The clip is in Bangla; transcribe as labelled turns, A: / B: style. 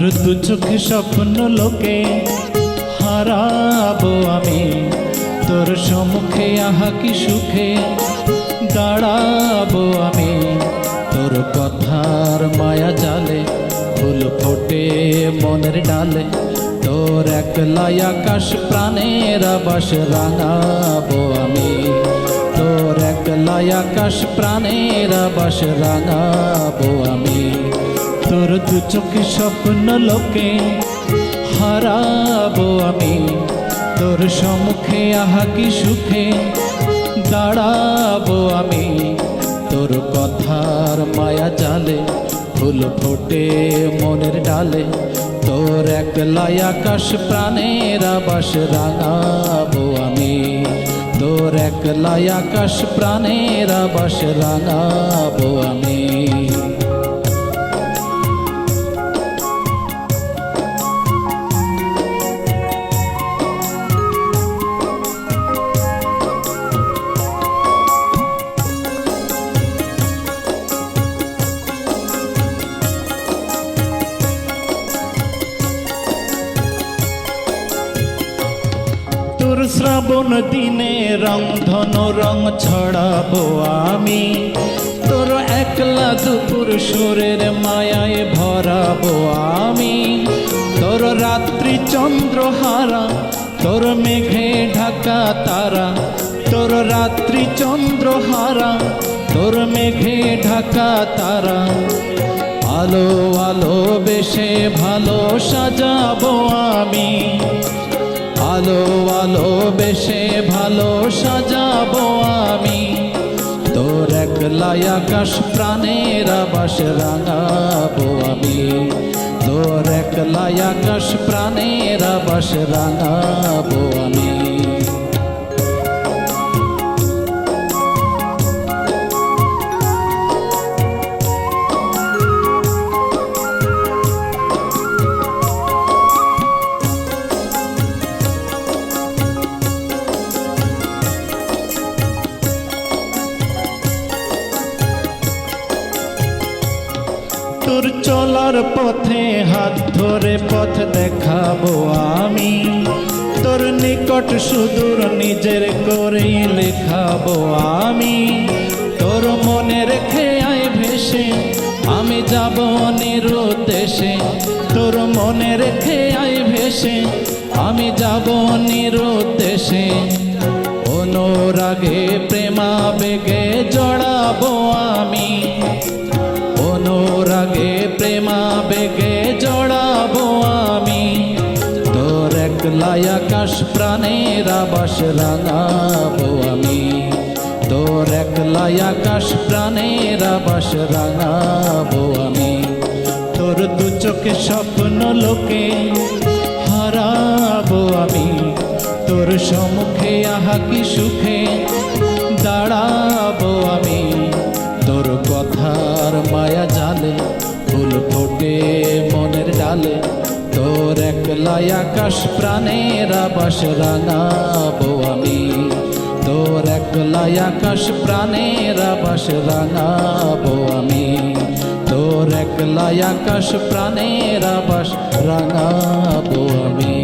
A: দু চোখে স্বপ্ন লোকে হারাবো আমি। তোর সম্মুখে আহা কি সুখে দাঁড়াবো আমি। তোর কথার মায়া জালে ফুল ফোটে মনের ডালে। তোর একলাই আকাশ প্রাণের আবাস রাঙাবো আমি। তোর একলাই আকাশ প্রাণের আবাস রাঙাবো আমি। তোর দু চোখে স্বপ্ন লোকে হারাবো আমি। তোর সম্মুখে আহা কি সুখে দাঁড়াবো আমি। তোর কথার মায়া জালে, ফুল ফোটে মনের ডালে। তোর একলাই আকাশ প্রাণের আবাস রাঙাবো আমি। তোর একলাই আকাশ প্রাণের আবাস রাঙাবো আমি। শ্রাবণ দিনে রং ধন রং ছড়াবো আমি। তোর একলা দুপুর সুরের মায়ায় ভরাবো আমি। তোর রাত্রি চন্দ্রহারা, তোর মেঘে ঢাকা তারা। তোর রাত্রি চন্দ্রহারা, তোর মেঘে ঢাকা তারা। আলো আলো বেশে ভালো সাজাবো আমি। আলো আলো বেশে ভালো সাজাবো আমি। তোর একলাই আকাশ প্রাণের আবাস রাঙাবো আমি। তোর একলাই আকাশ প্রাণের আবাস রাঙাবো আমি। তোর চলার পথে হাত ধরে পথ দেখাবো আমি। তোর নিকট সুদূর নিজের করেই লেখাবো আমি। তোর মনে রেখে আয় ভেসে, আমি যাব নিরুদ্দেশে। তোর মনে রেখে আয় ভেসে, আমি যাব নিরুদ্দেশে। অনুরাগে প্রেমা বেগে জড়াবো আমি। একলাই আকাশ প্রাণের আবাস রাঙাবো আমি। তোর একলাই আকাশ প্রাণের আবাস রাঙাবো আমি। তোর দু চোখে স্বপ্ন লোকে হারাবো আমি। তোর সম্মুখে আহা কি সুখে দাঁড়াবো আমি। তোর কথার মায়া জালে ফুল ফোটে মনের ডালে। একলাই আকাশ প্রাণের আবাস রাঙাবো আমি। তোর একলায় আকাশ প্রাণের আবাস রাঙাবো আমি। তোর একলায় আকাশ প্রাণের আবাস রাঙাবো আমি।